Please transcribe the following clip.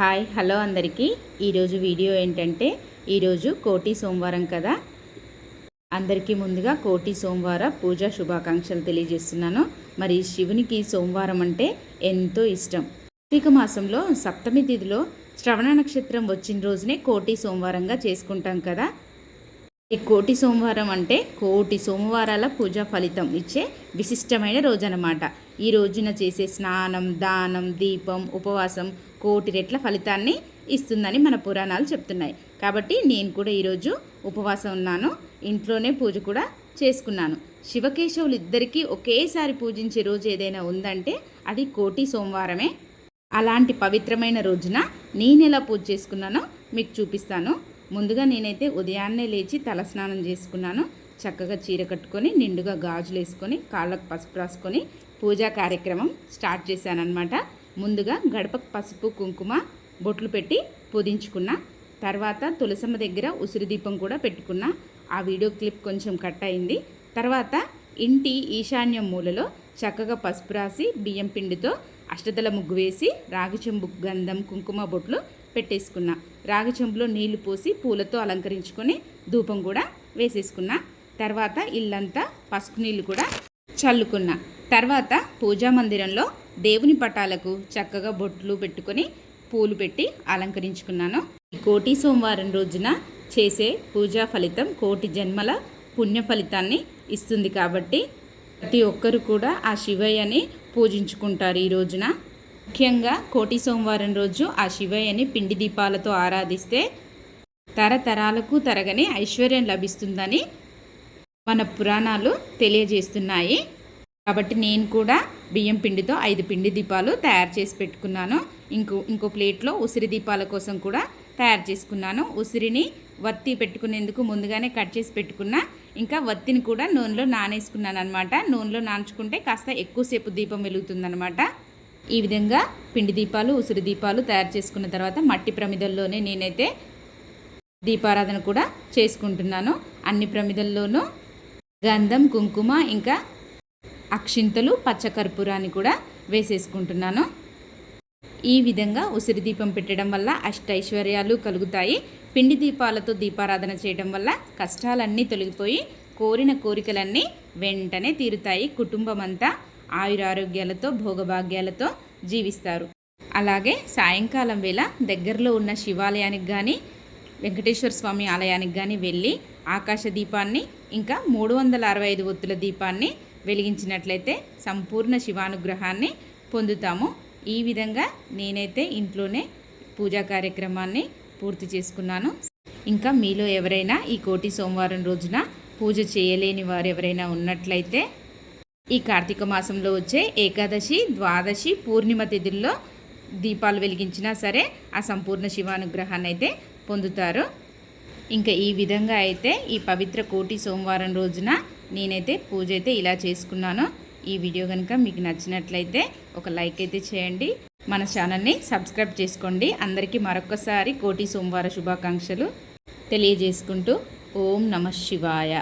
Hi hello అందరికీ. ఈరోజు video ఏంటంటే ఈరోజు కోటి సోమవారం కదా. అందరికీ ముందుగా కోటి సోమవార పూజా శుభాకాంక్షలు తెలియజేస్తున్నాను. మరి శివునికి సోమవారం అంటే ఎంతో ఇష్టం. కార్తీక మాసంలో సప్తమి తిథిలో శ్రవణ నక్షత్రం వచ్చిన రోజునే కోటి సోమవారంగా చేసుకుంటాం కదా. ఈ కోటి సోమవారం అంటే కోటి సోమవారాల పూజా ఫలితం ఇచ్చే విశిష్టమైన రోజు అన్నమాట ఈ రోజున చేసే స్నానం దానం దీపం ఉపవాసం కోటి రెట్ల ఫలితాన్ని ఇస్తుందని మన పురాణాలు చెప్తున్నాయి. కాబట్టి నేను కూడా ఈరోజు ఉపవాసం ఉన్నాను. ఇంట్లోనే పూజ కూడా చేసుకున్నాను. శివకేశవులు ఇద్దరికీ ఒకేసారి పూజించే రోజు ఏదైనా ఉందంటే అది కోటి సోమవారమే. అలాంటి పవిత్రమైన రోజున నేను ఎలా పూజ చేసుకున్నానో మీకు చూపిస్తాను. ముందుగా నేనైతే ఉదయాన్నే లేచి తలస్నానం చేసుకున్నాను. చక్కగా చీర కట్టుకొని నిండుగా గాజులు వేసుకొని కాళ్ళకు పసుపు రాసుకొని పూజా కార్యక్రమం స్టార్ట్ చేశానన్నమాట. ముందుగా గడపకు పసుపు కుంకుమ బొట్లు పెట్టి పొదించుకున్న. తర్వాత తులసమ్మ దగ్గర ఉసిరి దీపం కూడా పెట్టుకున్న. ఆ వీడియో క్లిప్ కొంచెం కట్ అయింది. తర్వాత ఇంటి ఈశాన్యం మూలలో చక్కగా పసుపు రాసి బియ్యం పిండితో అష్టదల ముగ్గు వేసి రాగి చెంబు గంధం కుంకుమ బొట్లు పెట్టేసుకున్నా. రాగి చెంబులో నీళ్ళు పోసి పూలతో అలంకరించుకొని ధూపం కూడా వేసేసుకున్నా. తర్వాత ఇల్లంతా పసుపు నీళ్ళు కూడా చల్లుకున్నా. తర్వాత పూజా మందిరంలో దేవుని పటాలకు చక్కగా బొట్లు పెట్టుకొని పూలు పెట్టి అలంకరించుకున్నాను. కోటి సోమవారం రోజున చేసే పూజా ఫలితం కోటి జన్మల పుణ్య ఫలితాన్ని ఇస్తుంది కాబట్టి ప్రతి ఒక్కరు కూడా ఆ శివయ్యని పూజించుకుంటారు ఈ రోజున. ముఖ్యంగా కోటి సోమవారం రోజు ఆ శివయ్యని పిండి దీపాలతో ఆరాధిస్తే తరతరాలకు తరగని ఐశ్వర్యం లభిస్తుందని మన పురాణాలు తెలియజేస్తున్నాయి. కాబట్టి నేను కూడా బియ్యం పిండితో ఐదు పిండి దీపాలు తయారు చేసి పెట్టుకున్నాను. ఇంకో ఇంకో ప్లేట్లో ఉసిరి దీపాల కోసం కూడా తయారు చేసుకున్నాను. ఉసిరిని వత్తి పెట్టుకునేందుకు ముందుగానే కట్ చేసి పెట్టుకున్నా. ఇంకా వత్తిని కూడా నూనెలో నానేసుకున్నాను అనమాట నూనెలో నాంచుకుంటే కాస్త ఎక్కువసేపు దీపం వెలుగుతుందనమాట ఈ విధంగా పిండి దీపాలు ఉసిరి దీపాలు తయారు చేసుకున్న తర్వాత మట్టి ప్రమిదల్లోనే నేనైతే దీపారాధన కూడా చేసుకుంటున్నాను. అన్ని ప్రమిదల్లోనూ గంధం కుంకుమ ఇంకా అక్షింతలు పచ్చకర్పూరాన్ని కూడా వేసేసుకుంటున్నాను. ఈ విధంగా ఉసిరి దీపం పెట్టడం వల్ల అష్టైశ్వర్యాలు కలుగుతాయి. పిండి దీపాలతో దీపారాధన చేయడం వల్ల కష్టాలన్నీ తొలగిపోయి కోరిన కోరికలన్నీ వెంటనే తీరుతాయి. కుటుంబం అంతా ఆయురారోగ్యాలతో భోగభాగ్యాలతో జీవిస్తారు. అలాగే సాయంకాలం వేళ దగ్గరలో ఉన్న శివాలయానికి కానీ వెంకటేశ్వర స్వామి ఆలయానికి కానీ వెళ్ళి ఆకాశ దీపాన్ని ఇంకా మూడు వందల అరవై ఐదు ఒత్తుల దీపాన్ని వెలిగించినట్లయితే సంపూర్ణ శివానుగ్రహాన్ని పొందుతాము. ఈ విధంగా నేనైతే ఇంట్లోనే పూజా కార్యక్రమాన్ని పూర్తి చేసుకున్నాను. ఇంకా మీలో ఎవరైనా ఈ కోటి సోమవారం రోజున పూజ చేయలేని వారు ఎవరైనా ఉన్నట్లయితే ఈ కార్తీక మాసంలో వచ్చే ఏకాదశి ద్వాదశి పూర్ణిమ తిథుల్లో దీపాలు వెలిగించినా సరే ఆ సంపూర్ణ శివానుగ్రహాన్ని అయితే పొందుతారు. ఇంకా ఈ విధంగా అయితే ఈ పవిత్ర కోటి సోమవారం రోజున నేనైతే పూజ అయితే ఇలా చేసుకున్నాను. ఈ వీడియో కనుక మీకు నచ్చినట్లయితే ఒక లైక్ అయితే చేయండి. మన ఛానల్ని సబ్స్క్రైబ్ చేసుకోండి. అందరికీ మరొకసారి కోటి సోమవార శుభాకాంక్షలు తెలియజేసుకుంటూ ఓం నమ శివాయ.